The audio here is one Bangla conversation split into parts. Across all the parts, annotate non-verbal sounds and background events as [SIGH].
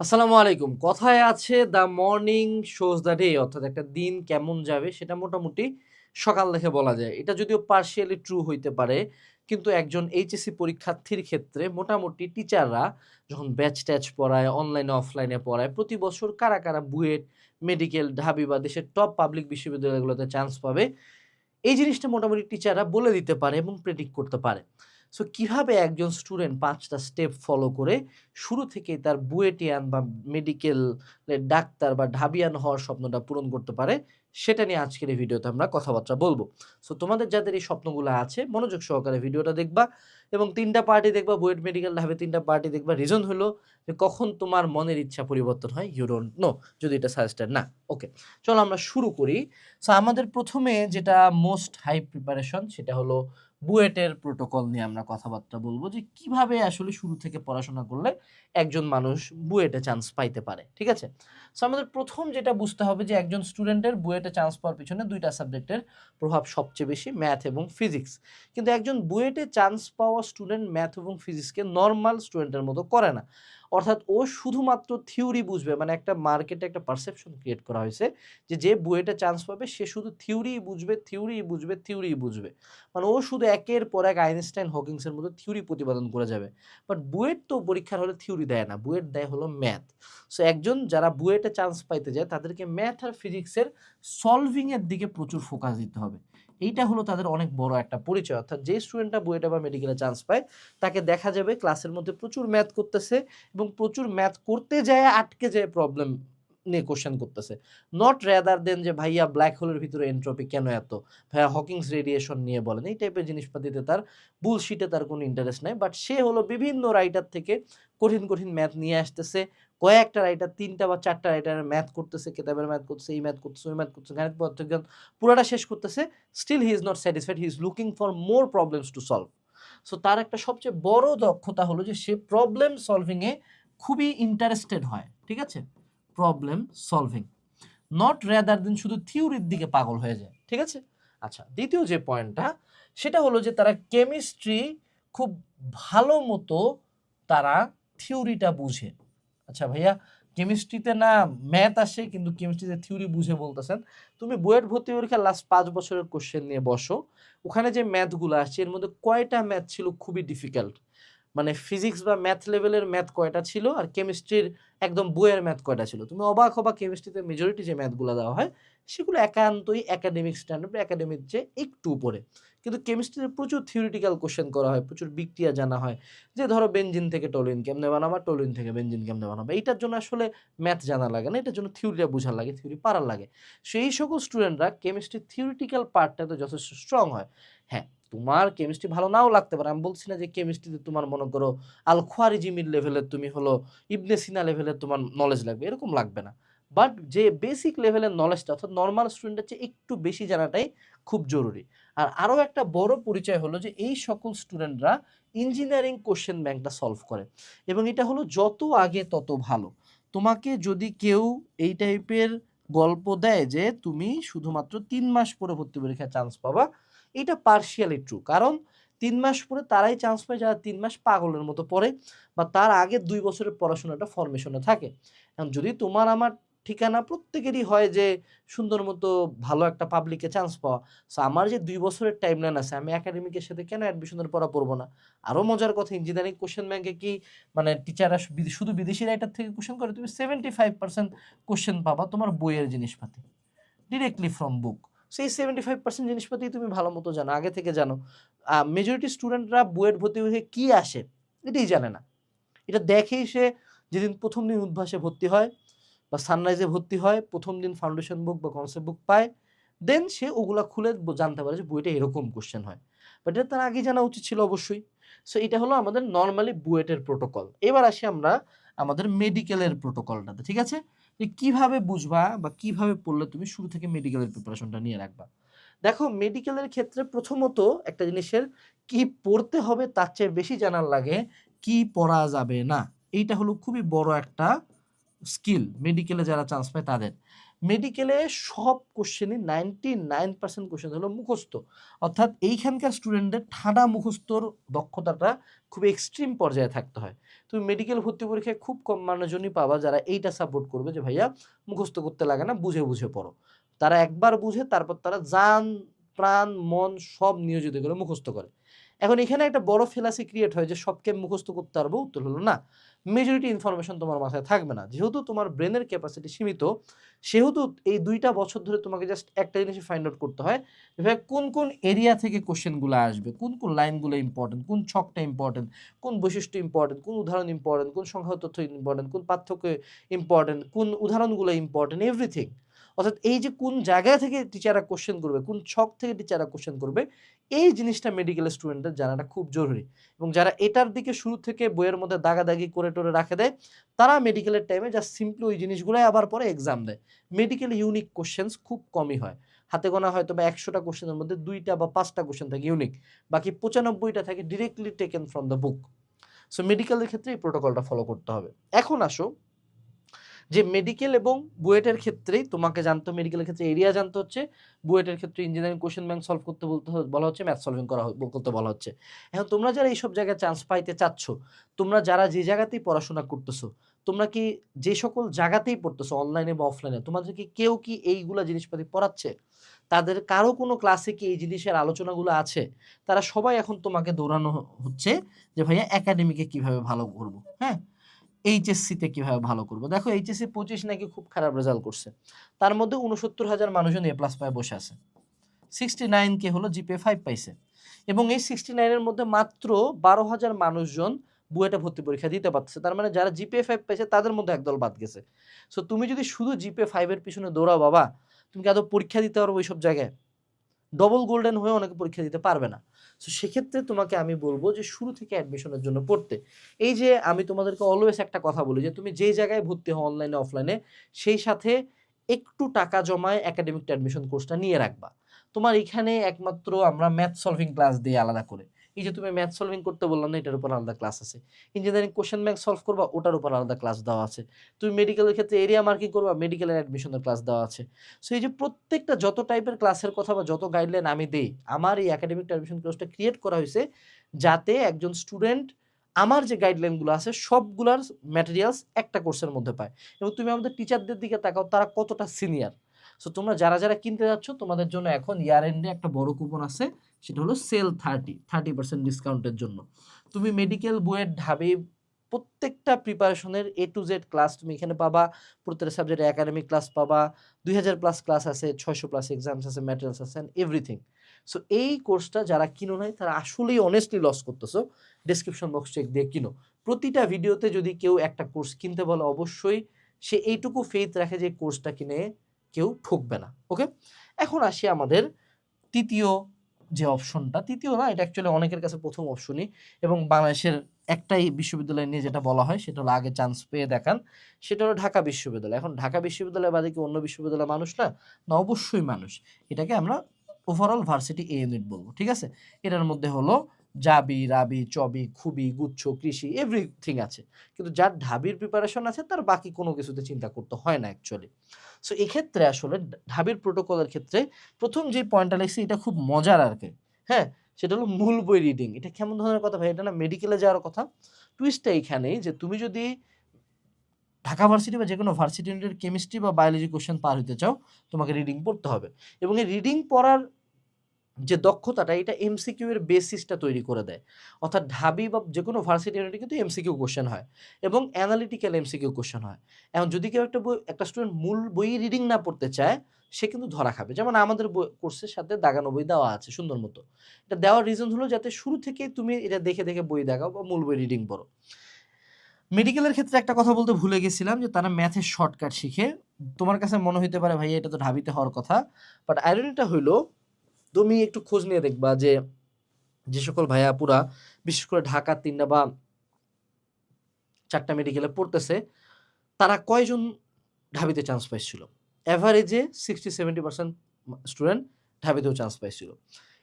আসসালামু আলাইকুম। কথায় আছে, the morning shows the day অর্থাৎ একটা দিন কেমন যাবে সেটা মোটামুটি সকাল দেখে বলা যায়। এটা যদিও পার্শিয়ালি ট্রু হইতে পারে, কিন্তু একজন এইচএসসি পরীক্ষার্থীর ক্ষেত্রে মোটামুটি টিচাররা যখন ব্যাচ ট্যাচ পড়ায় অনলাইনে অফলাইনে পড়ায়, প্রতি বছর কারা কারা বুয়েট মেডিকেল ঢাবি বা দেশের টপ পাবলিক বিশ্ববিদ্যালয়গুলোতে চান্স পাবে, এই জিনিসটা মোটামুটি টিচাররা বলে দিতে পারে এবং প্রেডিক্ট করতে পারে। সো কীভাবে একজন স্টুডেন্ট পাঁচটা স্টেপ ফলো করে শুরু থেকেই তার বুয়েটিয়ান বা মেডিকেল ডাক্তার বা ঢাবিয়ান হওয়ার স্বপ্নটা পূরণ করতে পারে, সেটা নিয়ে আজকের এই ভিডিওতে আমরা কথাবার্তা বলব। সো তোমাদের যাদের এই স্বপ্নগুলো আছে, মনোযোগ সহকারে ভিডিওটা দেখবা এবং তিনটা পার্টি দেখবা, বুয়েট মেডিকেল ঢাবে তিনটা পার্টি দেখবা। রিজন হলো যে কখন তোমার মনের ইচ্ছা পরিবর্তন হয় ইউ ডোন্ট নো যদি এটা সাজেস্টেড না। ওকে চলো আমরা শুরু করি। সো আমাদের প্রথমে যেটা মোস্ট হাই প্রিপারেশন সেটা হলো বুয়েটের প্রোটোকল নিয়ে আমরা কথাবার্তা বলব যে কীভাবে আসলে শুরু থেকে পড়াশোনা করলে একজন মানুষ বুয়েটে চান্স পাইতে পারে, ঠিক আছে? সো আমাদের প্রথম যেটা বুঝতে হবে যে একজন স্টুডেন্টের বুয়েটে চান্স পাওয়ার পিছনে দুইটা সাবজেক্টের প্রভাব সবচেয়ে বেশি ম্যাথ এবং ফিজিক্স কিন্তু একজন বুয়েটে চান্স পাওয়া স্টুডেন্ট ম্যাথ এবং ফিজিক্সকে নর্মাল স্টুডেন্টের মতো করে না। অর্থাৎ ও শুধুমাত্র থিওরি বুঝবে মানে একটা মার্কেটে একটা পারসেপশন ক্রিয়েট করা হয়েছে যে যে বুয়েটে চান্স পাবে, সে শুধু থিওরি বুঝবে থিওরি বুঝবে থিওরি বুঝবে। মানে ও শুধু একের পর এক আইনস্টাইন, হকিংসের মতো থিওরি প্রতিপাদন করে যাবে। বাট বুয়েট তো পরীক্ষার হলে থিওরি দেয় না বুয়েট দেয় হলো ম্যাথ সো একজন যারা বুয়েটে চান্স পাইতে যায়, তাদেরকে ম্যাথ আর ফিজিক্সের সলভিংয়ের দিকে প্রচুর ফোকাস দিতে হবে। এইটা হলো তাদের অনেক বড় একটা পরিচয়। অর্থাৎ যে স্টুডেন্টটা বুয়েটে বা মেডিকেলে চান্স পায়, তাকে দেখা যাবে ক্লাসের মধ্যে প্রচুর ম্যাথ করতেছে এবং প্রচুর ম্যাথ করতে যায়, আটকে যায় প্রবলেম নিয়ে কোশ্চেন করতেছে। নট রেদার দেন যে, ভাইয়া ব্ল্যাক হোলের ভিতরে এন্ট্রপি কেন এত? ভাইয়া হকিংস রেডিয়েশন নিয়ে বলেন। এই টাইপের জিনিসপাতিতে তার বুলশিটে তার কোনো ইন্টারেস্ট নাই। বাট সে হলো বিভিন্ন রাইটার থেকে কঠিন কঠিন ম্যাথ নিয়ে আসতেছে। কয়েকটা রাইটার তিনটা বা চারটা রাইটারের ম্যাথ করতেছে, কেতাবের ম্যাথ করতেছে, এই ম্যাথ করতেছে, ওই ম্যাথ করতেছে গাণিত পদার্থবিজ্ঞান পুরাটা শেষ করতেছে still he is not satisfied he is looking for more problems to solve so তার একটা সবচেয়ে বড় দক্ষতা হলো যে সে প্রবলেম সলভিংয়ে খুবই ইন্টারেস্টেড হয়, ঠিক আছে? Problem solving not rather than শুধু থিওরির দিকে পাগল হয়ে যায়, ঠিক আছে? আচ্ছা দ্বিতীয় যে পয়েন্টটা সেটা হলো যে তারা কেমিস্ট্রি খুব ভালো মতো তারা থিওরিটা বুঝে। আচ্ছা ভাইয়া কেমিস্ট্রিতে না ম্যাথ আসে, কিন্তু কেমিস্ট্রিতে থিওরি বুঝে বলতেছেন। তুমি বুয়েট ভর্তি পরীক্ষা লাস্ট পাঁচ বছরের কোশ্চেন নিয়ে বসো। ওখানে যে ম্যাথগুলো আসছে, এর মধ্যে কয়টা ম্যাথ ছিল খুবই ডিফিকাল্ট মানে ফিজিক্স বা ম্যাথ লেভেলের ম্যাথ কয়টা ছিল আর কেমিস্ট্রির একদম বইয়ের ম্যাথ কয়টা ছিল? তুমি অবাক হবা কেমিস্ট্রিতে মেজরিটি যে ম্যাথগুলো দেওয়া হয়, সেগুলো একান্তই একাডেমিক স্ট্যান্ডার্ড একাডেমিক যে একটু উপরে। কিন্তু কেমিস্ট্রিতে প্রচুর থিওরিটিক্যাল কোশ্চেন করা হয়, প্রচুর বিক্রিয়া জানা হয়। যে ধরো বেঞ্জিন থেকে টলিন কেমনে বানাবা টলিন থেকে বেঞ্জিন কেমনে বানাবা। এইটার জন্য আসলে ম্যাথ জানা লাগে না, এটার জন্য থিওরিটা বোঝার লাগে থিওরি পারার লাগে। সেই সকল স্টুডেন্টরা কেমিস্ট্রি থিওরিটিক্যাল পার্টটাতে যথেষ্ট স্ট্রং হয়। হ্যাঁ তোমার কেমিস্ট্রি ভালো নাও লাগতে পারে। আমি বলছি না যে কেমিস্ট্রিতে তোমার মনে করো আল খোয়ারিজিমির লেভেলের তুমি হলো ইবনে সিনা লেভেলের তোমার নলেজ লাগবে, এরকম লাগবে না। বাট যে বেসিক লেভেলের নলেজটা অর্থাৎ নর্মাল স্টুডেন্টের চেয়ে একটু বেশি জানাটাই খুব জরুরি। আর আরও একটা বড় পরিচয় হলো যে, এই সকল স্টুডেন্টরা ইঞ্জিনিয়ারিং কোশ্চেন ব্যাংকটা সলভ করে। এবং এটা হলো যত আগে তত ভালো। তোমাকে যদি কেউ এই টাইপের গল্প দেয় যে, তুমি শুধুমাত্র তিন মাস পরে ভর্তি পরীক্ষায় চান্স পাবা, এটা পার্শিয়ালি ট্রু কারণ তিন মাস পরে তারাই চান্স পায় যারা তিন মাস পাগলের মতো পড়ে, বা তার আগে দুই বছরের পড়াশোনাটা ফরমেশনে থাকে। যদি তোমার আমার ঠিকানা প্রত্যেকেরই হয় যে সুন্দর মতো ভালো একটা পাবলিকে চান্স পাওয়া। সো আমার যে দুই বছরের টাইম লাইন আছে, আমি একাডেমিকের সাথে কেন অ্যাডমিশনের পড়া পড়ব না? আরও মজার কথা ইঞ্জিনিয়ারিং কোশ্চেন ব্যাংকে কি মানে টিচাররা শুধু বিদেশি রাইটার থেকে কোশ্চেন করে, তুমি সেভেন্টি ফাইভ পার্সেন্ট কোশ্চেন পাবা তোমার বইয়ের জিনিসপাতি। ডিরেক্টলি ফ্রম বুক সেই সেভেন্টি ফাইভ পার্সেন্ট জিনিসপাতি তুমি ভালো মতো জানো, আগে থেকে জানো। মেজরিটি স্টুডেন্টরা বুয়েট ভর্তি হয়ে কী আসে, এটাই জানে না। এটা দেখেই সে যেদিন প্রথম দিন উদ্ভাসে ভর্তি হয় বা সানরাইজে ভর্তি হয়, প্রথম দিন ফাউন্ডেশন বুক বা কনসেপ্ট বুক পায় দেন সে ওগুলা খুলে জানতে পারে যে বইটা এরকম কোশ্চেন হয়। বাট এটা তার আগে জানা উচিত ছিল অবশ্যই। সো এটা হলো আমাদের নর্মালি বুয়েটের প্রোটোকল এবার আসি আমরা আমাদের মেডিকেলের প্রোটোকলটাতে ঠিক আছে? যে কীভাবে বুঝবা বা কীভাবে পড়লে তুমি শুরু থেকে মেডিকেলের প্রিপারেশনটা নিয়ে রাখবা। দেখো মেডিকেলের ক্ষেত্রে প্রথমত একটা জিনিসের কি পড়তে হবে তার চেয়ে বেশি জানার লাগে, কি পড়া যাবে না। এইটা হলো খুবই বড় একটা স্কিল মেডিকেলে যারা চান্স পায় তাদের। মেডিকেলে সব কোশ্চেনই নাইনটি নাইন পার্সেন্ট কোশ্চেন হলো মুখস্থ। অর্থাৎ এইখানকার স্টুডেন্টদের ঠাডা মুখস্থর দক্ষতাটা খুব এক্সট্রিম পর্যায়ে থাকতে হয়। তুমি মেডিকেল ভর্তি পরীক্ষায় খুব কম মানুষজনই পাবা যারা এইটা সাপোর্ট করবে যে, ভাইয়া, মুখস্থ করতে লাগে না, বুঝে বুঝে পড়ো। তারা একবার বুঝে, তারপর তারা যান প্রাণ, মন সব নিয়োজিত করে মুখস্থ করে। এখন এখানে একটা বড় ফেলাসি ক্রিয়েট হয় যে সবকে মুখস্থ করতে পারব উত্তর হলো না। মেজরিটি ইনফরমেশন তোমার মাথায় থাকবে না। যেহেতু তোমার ব্রেনের ক্যাপাসিটি সীমিত, সেহেতু এই দুইটা বছর ধরে তোমাকে জাস্ট একটা জিনিস ফাইন্ড আউট করতে হয় ভাই কোন কোন এরিয়া থেকে কোশ্চেনগুলো আসবে, কোন কোন লাইনগুলো ইম্পর্টেন্ট কোন ছকটা ইম্পর্টেন্ট কোন বৈশিষ্ট্য ইম্পর্টেন্ট কোন উদাহরণ ইম্পর্টেন্ট কোন সংখ্যা তথ্য ইম্পর্টেন্ট কোন পার্থক্য ইম্পর্টেন্ট কোন উদাহরণগুলো ইম্পর্টেন্ট এভরিথিং অর্থাৎ এই যে কোন জায়গা থেকে টিচাররা কোশ্চেন করবে, কোন ছক থেকে টিচাররা কোশ্চেন করবে, এই জিনিসটা মেডিকেল স্টুডেন্টদের জানাটা খুব জরুরি। এবং যারা এটার দিকে শুরু থেকে বইয়ের মধ্যে দাগাদাগি করে টোরে রাখে দেয়, তারা মেডিকেলের টাইমে জাস্ট সিম্পলি ওই জিনিসগুলোই আবার পরে এক্সাম দেয়। মেডিকেল ইউনিক কোশ্চেন্স খুব কমই হয়। হাতে গোনা হয়তো বা একশোটা কোশ্চেনের মধ্যে দুইটা বা পাঁচটা কোশ্চেন থাকে ইউনিক বাকি পঁচানব্বইটা থাকে directly taken from the book so মেডিকেলের ক্ষেত্রে এই প্রোটোকলটা ফলো করতে হবে। এখন আসো যে মেডিকেল এবং বুয়েটের ক্ষেত্রেই, তোমাকে জানতে মেডিকেলের ক্ষেত্রে এরিয়া জানতে হচ্ছে, বুয়েটের ক্ষেত্রে ইঞ্জিনিয়ারিং কোশ্চেন ব্যাংক সলভ করতে বলতে বলা হচ্ছে ম্যাথ সলভিং করা করতে বলা হচ্ছে। এখন তোমরা যারা এইসব জায়গায় চান্স পাইতে চাচ্ছ, তোমরা যারা যে জায়গাতেই পড়াশোনা করতেছো, তোমরা কি যে সকল জায়গাতেই পড়তেছো অনলাইনে বা অফলাইনে তোমাদের কি কেউ কি এইগুলা জিনিসপাতি পড়াচ্ছে? তাদের কারও কোনো ক্লাসে কি এই জিনিসের আলোচনাগুলো আছে? তারা সবাই এখন তোমাকে দৌড়ানো হচ্ছে যে, ভাইয়া একাডেমিকে কীভাবে ভালো করব? হ্যাঁ? এইচএসসিতে কীভাবে ভালো করব? দেখো এইচএসসি পঁচিশ নাকি খুব খারাপ রেজাল্ট করছে। তার মধ্যে উনসত্তর হাজার মানুষজন এ প্লাস পায় বসে আছে। সিক্সটি নাইন কে হলো জিপে ফাইভ পাইছে। এবং এই সিক্সটি নাইনের মধ্যে মাত্র বারো হাজার মানুষজন বুয়েটে ভর্তি পরীক্ষা দিতে পারছে তার মানে যারা জিপে ফাইভ পাইছে, তাদের মধ্যে একদল বাদ গেছে। সো তুমি যদি শুধু জিপে ফাইভের পিছনে দৌড়াও বাবা, তুমি কি আদৌ পরীক্ষা দিতে পারব ওইসব জায়গায়? ডবল গোল্ডেন হয়ে অনেকে পরীক্ষা দিতে পারবে না। সো সেক্ষেত্রে তোমাকে আমি বলব যে, শুরু থেকে অ্যাডমিশনের জন্য পড়তে। এই যে, আমি তোমাদেরকে অলওয়েজ একটা কথা বলি যে, তুমি যেই জায়গায় ভর্তি হও অনলাইনে অফলাইনে সেই সাথে একটু টাকা জমায় একাডেমিক অ্যাডমিশন কোর্সটা নিয়ে রাখবা। তোমার এখানে একমাত্র আমরা ম্যাথ সলভিং ক্লাস দিয়ে আলাদা করে। এই যে তুমি ম্যাথ সলভিং করতে বললাম না, এটার উপর আলাদা ক্লাস আছে। ইঞ্জিনিয়ারিং কোশ্চেন ব্যাংক সলভ করবা, ওটার উপর আলাদা ক্লাস দেওয়া আছে। তুমি মেডিকেলের ক্ষেত্রে এরিয়া মার্কিং করবা মেডিকেলের অ্যাডমিশনের ক্লাস দেওয়া আছে। সো এই যে প্রত্যেকটা যত টাইপের ক্লাসের কথা বা যত গাইডলাইন আমি দেই, আমার এই একাডেমিক অ্যাডমিশন ক্লাসটা ক্রিয়েট করা হয়েছে যাতে একজন স্টুডেন্ট আমার যে গাইডলাইনগুলো আছে, সবগুলার ম্যাটেরিয়ালস একটা কোর্সের মধ্যে পায়। এবং তুমি আমাদের টিচারদের দিকে তাকাও, তারা কতটা সিনিয়র সো তোমরা যারা যারা কিনতে যাচ্ছ, তোমাদের জন্য এখন ইয়ার এন্ডে একটা বড় কুপন আছে, সেটা হলো সেল থার্টি থার্টি পার্সেন্ট ডিসকাউন্টের জন্য। তুমি মেডিকেল বইয়ের ঢাবি প্রত্যেকটা প্রিপারেশনের এ টু জেড ক্লাস তুমি এখানে পাবা, প্রত্যেকটা সাবজেক্টে একাডেমিক ক্লাস পাবা, দুই হাজার প্লাস ক্লাস আছে, ছয়শো প্লাস এক্সামস আছে ম্যাটেরিয়ালস আছে অ্যান্ড এভরিথিং সো এই কোর্সটা যারা কিনো নাই, তারা আসলেই অনেস্টলি লস করতেছো। ডিসক্রিপশন বক্স চেক দিয়ে কিনো। প্রতিটা ভিডিওতে যদি কেউ একটা কোর্স কিনতে বলে, অবশ্যই সে এইটুকু ফেথ রাখে যে কোর্সটা কিনে কেউ ঠকবে না ওকে এখন আসি আমাদের তৃতীয় যে অপশনটা তৃতীয় না, এটা অ্যাকচুয়ালি অনেকের কাছে প্রথম অপশনই এবং বাংলাদেশের একটাই বিশ্ববিদ্যালয় নিয়ে যেটা বলা হয়, সেটা হলো আগে চান্স পেয়ে দেখান। সেটা হলো ঢাকা বিশ্ববিদ্যালয়। এখন ঢাকা বিশ্ববিদ্যালয় বাদে কি অন্য বিশ্ববিদ্যালয় মানুষ না? না, অবশ্যই মানুষ। এটাকে আমরা ওভারঅল ভার্সিটি এ ইউনিট বলব, ঠিক আছে? এটার মধ্যে হলো জাবি রাবি, চবি, খুবই, গুচ্ছ, কৃষি এভরিথিং আছে। কিন্তু যার ঢাবির প্রিপারেশন আছে, তার বাকি কোনো কিছুতে চিন্তা করতে হয় না অ্যাকচুয়ালি সো এক্ষেত্রে আসলে ঢাবির প্রোটোকলের ক্ষেত্রে প্রথম যে পয়েন্টটা লিখছি, এটা খুব মজার আর কি। হ্যাঁ সেটা হলো মূল বই রিডিং এটা কেমন ধরনের কথা ভাই? এটা না মেডিকেলে যাওয়ার কথা। টুইস্টটা এইখানেই যে তুমি যদি ঢাকা ভার্সিটি বা যে কোনো ভার্সিটি ইউনিটের কেমিস্ট্রি বা বায়োলজি কোশ্চেন পার হতে চাও, তোমাকে রিডিং পড়তে হবে। এবং এই রিডিং পড়ার যে দক্ষতাটা, এটা এমসিকিউ এর বেসিসটা তৈরি করে দেয়। অর্থাৎ ঢাবি বা যে কোনো ভার্সিটি ইউনিটে কিন্তু এমসিকিউ কোশ্চেন হয় এবং অ্যানালিটিক্যাল এমসিকিউ কোশ্চেন হয়। এখন যদি কেউ একটা বই একটা স্টুডেন্ট মূল বই রিডিং না পড়তে চায়, সে কিন্তু ধরা খাবে। যেমন আমাদের কোর্সের সাথে দাগানো বই দেওয়া আছে, সুন্দর মতো। এটা দেওয়ার রিজন হলো যাতে শুরু থেকে তুমি এটা দেখে দেখে বই দেখাও বা মূল বই রিডিং পড়ো। মেডিকেলের ক্ষেত্রে একটা কথা বলতে ভুলে গেছিলাম যে তারা ম্যাথের শর্টকাট শিখে। তোমার কাছে মনে হইতে পারে ভাই এটা তো ঢাবিতে হওয়ার কথা। বাট আইরনিটা হইল তুমি একটু খোঁজ নিয়ে দেখবা যে যে সকল ভাইয়া পুরা বিশেষ করে ঢাকা তিনটা বা চারটা মেডিকেলে পড়তেছে, তারা কয়জন ঢাবিতে চান্স পাইছিল? অ্যাভারেজে সিক্সটি সেভেন্টি পার্সেন্ট স্টুডেন্ট ঢাবিতেও চান্স পাইছিল।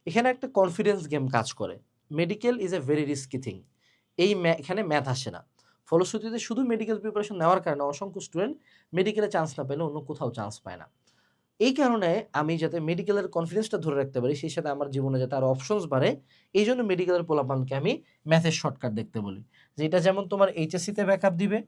এখানে একটা কনফিডেন্স গেম কাজ করে। Medical is a very risky thing এই এখানে ম্যাথ আসে না। ফলশ্রুতিতে শুধু মেডিকেল প্রিপারেশন নেওয়ার কারণে অসংখ্য স্টুডেন্ট মেডিকেলে চান্স না পেলে অন্য কোথাও চান্স পায় না। এই কারণে আমি যাতে মেডিকেলের কনফিডেন্সটা ধরে রাখতে পারি, সেই সাথে আমার জীবনে যাতে আরও অপশনস বাড়ে, এই জন্য মেডিকেলের পোলাপানকে আমি ম্যাথের শর্টকাট দেখতে বলি। যে এটা যেমন তোমার এইচএসসিতে ব্যাকআপ দিবে,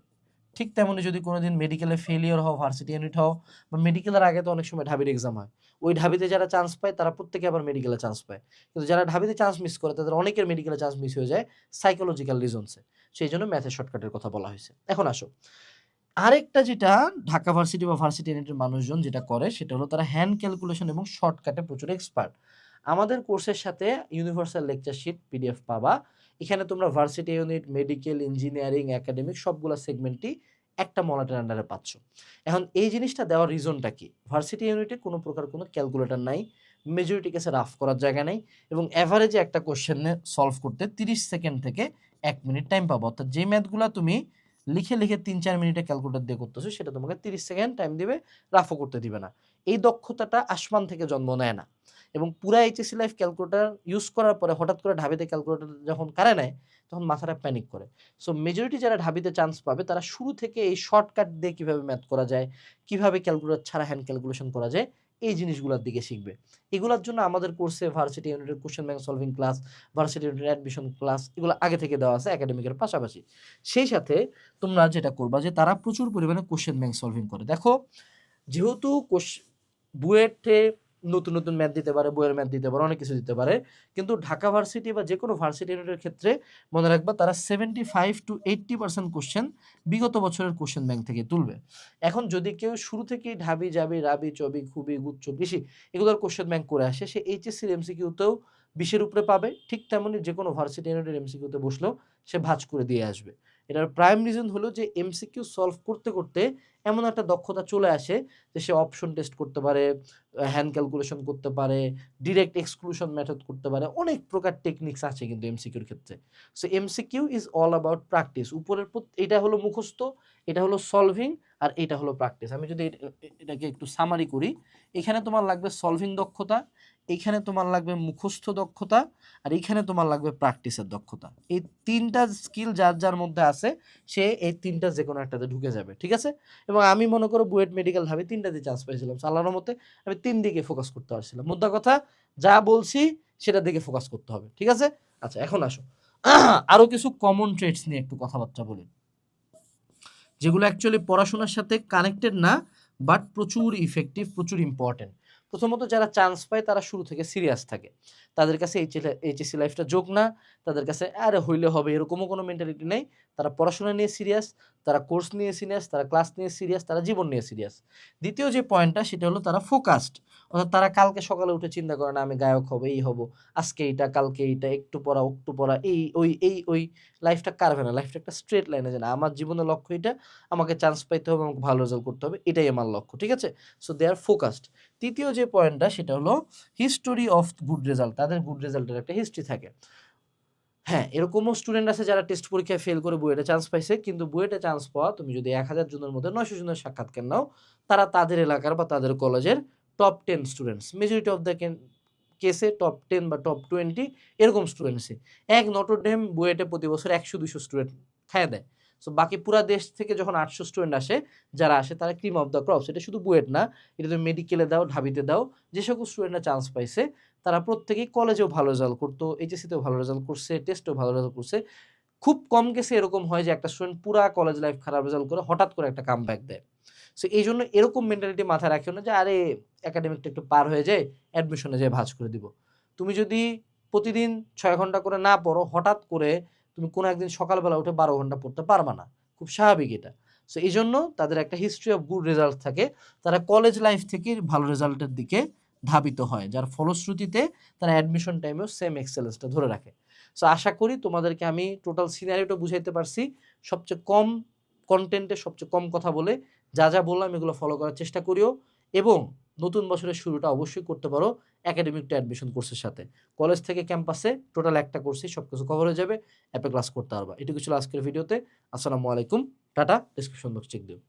ঠিক তেমনি যদি কোনোদিন মেডিকেলে ফেলিওর হও ভার্সিটি ইউনিট হও, বা মেডিকেলের আগে তো অনেক সময় ঢাবির এক্সাম হয়, ওই ঢাবিতে যারা চান্স পায়, তারা প্রত্যেকে আবার মেডিকেলে চান্স পায়। কিন্তু যারা ঢাবিতে চান্স মিস করে, তাদের অনেকের মেডিকেলে চান্স মিস হয়ে যায় সাইকোলজিক্যাল রিজনসে সেই জন্য ম্যাথের শর্টকাটের কথা বলা হয়েছে। এখন আসো। আরেকটা যেটা ঢাকা ভার্সিটি বা ভার্সিটি ইউনিটের মানুষজন যেটা করে, সেটা হলো তারা হ্যান্ড ক্যালকুলেশন এবং শর্টকাটে প্রচুর এক্সপার্ট আমাদের কোর্সের সাথে ইউনিভার্সাল লেকচার শিট পিডিএফ পাবা। এখানে তোমরা varsity unit medical engineering academic সবগুলো সেগমেন্টই একটা মনিটর আন্ডারে পাচ্ছ। এখন এই জিনিসটা দেওয়ার রিজনটা কি? ভার্সিটি ইউনিটে কোনো প্রকার কোনো ক্যালকুলেটর নাই মেজরিটি কেসে রাফ করার জায়গা নেই এবং অ্যাভারেজে একটা কোশ্চেনে সলভ করতে তিরিশ সেকেন্ড থেকে এক মিনিট টাইম পাবো। অর্থাৎ যে ম্যাথগুলো তুমি লিখে লিখে তিন চার মিনিটে ক্যালকুলেটর দিয়ে করতেছো, সেটা তোমাকে তিরিশ সেকেন্ড টাইম দিবে রাফও করতে দিবে না। এই দক্ষতাটা আসমান থেকে জন্ম নেয় না। এবং পুরা এইচএসি লাইফ ক্যালকুলেটার ইউজ করার পরে হঠাৎ করে ঢাবিতে ক্যালকুলেটার যখন কারে নেয়, তখন মাথাটা প্যানিক করে। সো মেজরিটি যারা ঢাবিতে চান্স পাবে, তারা শুরু থেকে এই শর্টকাট দিয়ে কীভাবে ম্যাথ করা যায়, কীভাবে ক্যালকুলেটর ছাড়া হ্যান্ড ক্যালকুলেশন করা যায় এই জিনিসগুলোর দিকে শিখবে। এগুলোর জন্য আমাদের কোর্সে ভার্সিটি ইউনিটের question bank solving class varsity ইউনিটের অ্যাডমিশন ক্লাস এগুলো আগে থেকে দেওয়া আছে একাডেমিকের পাশাপাশি। সেই সাথে তোমরা যেটা করবা যে তারা প্রচুর পরিমাণে কোশ্চেন ব্যাংক সলভিং করে। দেখো, যেহেতু কোশ বুয়েটে নতুন নতুন ম্যাথ দিতে পারে, বইয়ের ম্যাথ দিতে পারে, অনেক কিছু দিতে পারে। কিন্তু ঢাকা ভার্সিটি বা যে কোনো ভার্সিটি ইউনিটের ক্ষেত্রে মনে রাখবা তারা seventy five to eighty percent question বিগত বছরের কোশ্চেন ব্যাংক থেকে তুলবে। এখন যদি কেউ শুরু থেকেই ঢাবি যাবি রাবি, চবি খুবই গুচ্ছ বেশি এগুলোর কোশ্চেন ব্যাংক করে আসে, সে এইচএসসির এমসিকিউতেও বিশের উপরে পাবে। ঠিক তেমনই যে কোনো ভার্সিটি ইউনিটের এমসিকিউতে বসলেও সে ভাজ করে দিয়ে আসবে। এটার প্রাইম রিজন হলো যে এমসিকিউ সলভ করতে করতে এমন একটা দক্ষতা চলে আসে যে সে অপশন টেস্ট করতে পারে হ্যান্ড ক্যালকুলেশন করতে পারে ডিরেক্ট এক্সক্লুশন মেথড করতে পারে, অনেক প্রকার টেকনিক্স আছে কিন্তু এমসিকিউর ক্ষেত্রে। So MCQ is all about practice উপরের এটা হলো মুখস্থ, এটা হলো সলভিং আর এটা হলো প্র্যাকটিস আমি যদি এটাকে একটু সামারি করি, এখানে তোমার লাগবে সলভিং দক্ষতা এইখানে তোমার লাগবে মুখস্থ দক্ষতা আর এইখানে তোমার লাগবে প্র্যাকটিসের দক্ষতা। এই তিনটা স্কিল যার যার মধ্যে আছে, সে এই তিনটা যে কোনো একটাতে ঢুকে যাবে, ঠিক আছে? এবং আমি মনে করো বুয়েট মেডিকেল ভাবে তিনটাতে চান্স পেয়েছিলাম। আল্লাহর মতে আমি তিন দিকে ফোকাস করতে পারছিলাম। মুদ্রা কথা, যা বলছি সেটা দিকে ফোকাস করতে হবে, ঠিক আছে? আচ্ছা এখন আসো। [CLEARS THROAT] আরও কিছু কমন ট্রেডস নিয়ে একটু কথাবার্তা বলি। যেগুলো অ্যাকচুয়ালি পড়াশোনার সাথে কানেক্টেড না বাট প্রচুর ইফেক্টিভ প্রচুর ইম্পর্টেন্ট প্রথমত যারা চান্স পায়, তারা শুরু থেকে সিরিয়াস থাকে। তাদের কাছে এইচএসি লাইফটা যোগ না, তাদের কাছে, আরে হইলে হবে, এরকমও কোনো মেন্টালিটি নেই। তারা পড়াশোনা নিয়ে সিরিয়াস তারা কোর্স নিয়ে সিরিয়াস তারা ক্লাস নিয়ে সিরিয়াস তারা জীবন নিয়ে সিরিয়াস দ্বিতীয় যে পয়েন্টটা সেটা হলো তারা ফোকাসড অর্থাৎ তারা কালকে সকালে উঠে চিন্তা করে, না, আমি গায়ক হব, এই হব, আজকে এইটা, কালকে এইটা, একটু পড়া একটু পড়া, এই, ওই এই, ওই। লাইফটা কারবে না লাইফটা একটা স্ট্রেট লাইনে যে না। আমার জীবনের লক্ষ্য এটা আমাকে চান্স পাইতে হবে, আমাকে ভালো রেজাল্ট করতে হবে, এটাই আমার লক্ষ্য। ঠিক আছে? সো দে আর ফোকাসড তৃতীয় যে পয়েন্টটা সেটা হলো হিস্টোরি অফ গুড রেজাল্ট তাদের গুড রেজাল্টের একটা হিস্ট্রি থাকে। হ্যাঁ এরকমও স্টুডেন্ট আছে যারা টেস্ট পরীক্ষায় ফেল করে বুয়েটে চান্স পাইছে, কিন্তু বুয়েটে চান্স পাওয়া তুমি যদি এক হাজার জনের মধ্যে নয়শো জনের সাক্ষাৎকার নাও, তারা তাদের এলাকার বা তাদের কলেজের top ten students majority of the কেসে টপ টেন বা টপ টোয়েন্টি এরকম স্টুডেন্টসে এক নটরডেম বুয়েটে প্রতি বছর একশো দুশো স্টুডেন্ট খায় দেয়। সো বাকি পুরা দেশ থেকে যখন আটশো স্টুডেন্ট আসে, যারা আসে তারা ক্রিম অফ দ্য ক্রপস এটা শুধু বুয়েট না, এটা তুমি মেডিকেলে দাও, ঢাবিতে দাও, যে সকল স্টুডেন্টরা চান্স পাইছে তারা প্রত্যেকেই কলেজেও ভালো রেজাল্ট করতো এইচএসিতেও ভালো রেজাল্ট করছে টেস্টেও ভালো রেজাল্ট করছে। খুব কম কেসে এরকম হয় যে একটা স্টুডেন্ট পুরা কলেজ লাইফ খারাপ রেজাল্ট করে হঠাৎ করে একটা কাম ব্যাক দেয়। সো এই জন্য এরকম মেন্টালিটি মাথায় রাখিও না যে, আরে একাডেমিকটা একটু পার হয়ে যায় অ্যাডমিশনে যেয়ে ভাজ করে দিব। তুমি যদি প্রতিদিন ছয় ঘণ্টা করে না পড়ো, হঠাৎ করে তুমি কোনো একদিন সকালবেলা উঠে বারো ঘণ্টা পড়তে পারবা না। খুব স্বাভাবিক এটা। সো এই জন্য তাদের একটা হিস্ট্রি অফ গুড রেজাল্ট থাকে। তারা কলেজ লাইফ থেকে ভালো রেজাল্টের দিকে ধাবিত হয়, যার ফলশ্রুতিতে তারা অ্যাডমিশন টাইমেও সেম এক্সেলেন্সটা ধরে রাখে। সো আশা করি তোমাদেরকে আমি টোটাল সিনারিওটা বুঝাইতে পারছি। সবচেয়ে কম কন্টেন্টে সবচেয়ে কম কথা বলে যা যা বললাম এগুলো ফলো করার চেষ্টা করিও এবং নতুন বছরের শুরুটা অবশ্যই করতে পারো একাডেমিক টু অ্যাডমিশন কোর্সের সাথে। কলেজ থেকে ক্যাম্পাসে টোটাল একটা কোর্সই সব কিছু কভার হয়ে যাবে অ্যাপে ক্লাস করতে পারবা। এটুকু ছিল আজকের ভিডিওতে আসসালামু আলাইকুম। টাটা। ডিসক্রিপশন বক্স চেক দিও।